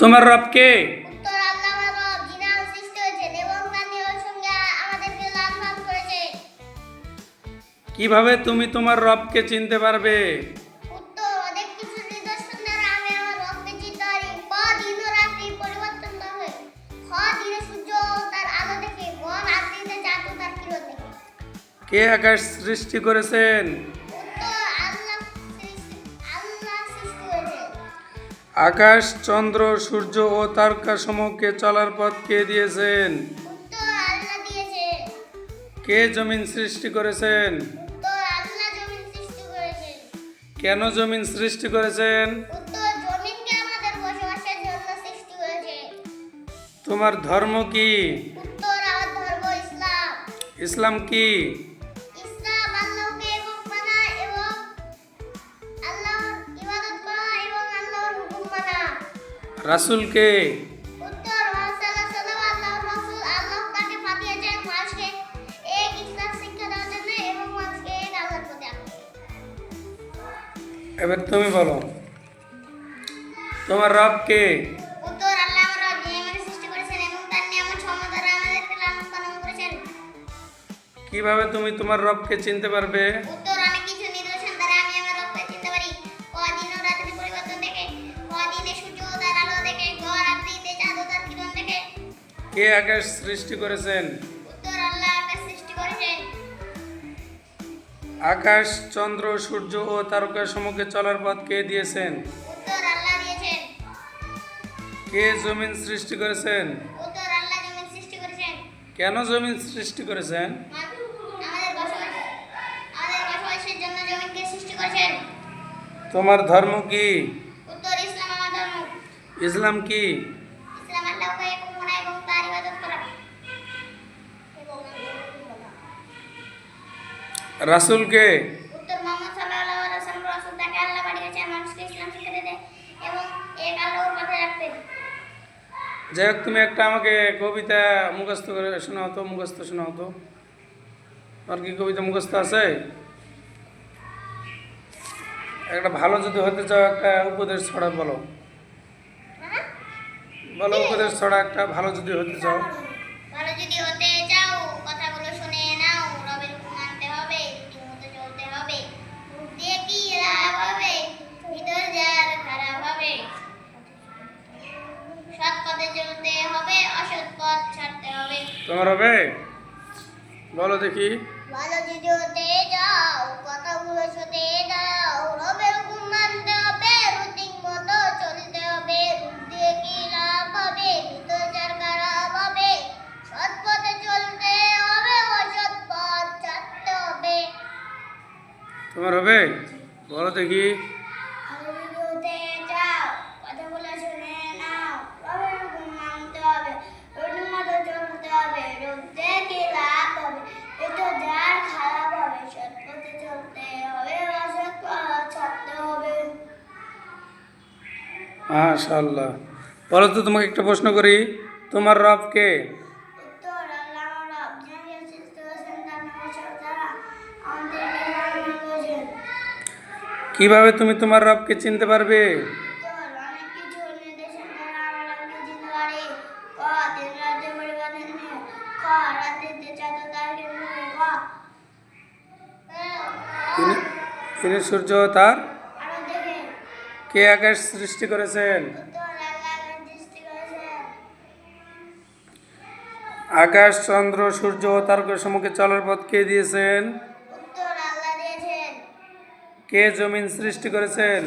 তোমার রবকে রব কীভাবে তুমি তোমার রবকে চিনতে পারবে? কে অনেক সৃষ্টি নিদর্শন আকাশ চন্দ্র সূর্য ও তারকাসমূহকে চলার পথ কে দিয়েছেন? কে জমিন সৃষ্টি করেছেন? কেন জমিন সৃষ্টি করেছেন? তোমার ধর্ম কি? ইসলাম কি? নিয়ামত এবার তুমি বলো তোমার পালন করেছেন। কীভাবে তুমি তোমার রবকে চিনতে পারবে? কে আকাশ সৃষ্টি করেছেন? আকাশ চন্দ্র সূর্য ও তারকাসমূহকে চলার পথ কে দিয়েছেন? কে জমিন সৃষ্টি করেছেন? কেন জমিন সৃষ্টি করেছেন? তোমার ধর্ম কি? ইসলাম কি ইসলাম আল্লাহকে এক মনে এবং তার ইবাদত করা এবং আল্লাহর হুকুম মানা। রাসূলকে? উত্তর মোহাম্মদ সাল্লাল্লাহু আলাইহি ওয়াসাল্লাম রাসূল তাকে আল্লাহ পাঠিয়েছেন মানুষকে ইসলাম শিক্ষা দিতে এবং এক আল্লাহর পথে রাখতে। যাই হোক তুমি একটা আমাকে কবিতা মুখস্থ করে শোনাও তো মুখস্থ শোনাও তো। আর কি কবিতা মুখস্থ আছে? একটা ভালো যদি হতে চাও একটা উপদেশ ছড়া বলো। হ্যাঁ? বলো উপদেশ ছড়া একটা ভালো যদি হতে চাও। তোমার হবে? বলো দেখি। ভালো যাও কথাগুলো শুনে নাও। রবের হুকুম মানতে হবে রুটিন মতো চলতে হবে। দিয়ে কি লাভ হবে? ভিতর খারাপ হবে। সৎ পথে চলতে হবে অসৎ পথ ছাড়তে হবে। তোমার হবে? বলো দেখি ভালো যদি হতে চাও কথাগুলো শুনে নাও রবের হুকুম মানতে হবে রুটিন মতো চলতে হবে রূপ দিয়ে কি লাভ হবে ভিতর যার খারাপ হবে সৎ পথে চলতে হবে অসৎ পথ ছাড়তে হবে মাশাল্লাহ বলো তো তোমাকে একটা প্রশ্ন করি। তোমার রব কে? কীভাবে তুমি তোমার রবকে চিনতে পারবে? তিনি সূর্য তার কে আকাশ সৃষ্টি করেছেন? আকাশ চন্দ্র সূর্য ও তারকাসমূহকে চলার পথ কে দিয়েছেন। কে জমিন সৃষ্টি করেছেন?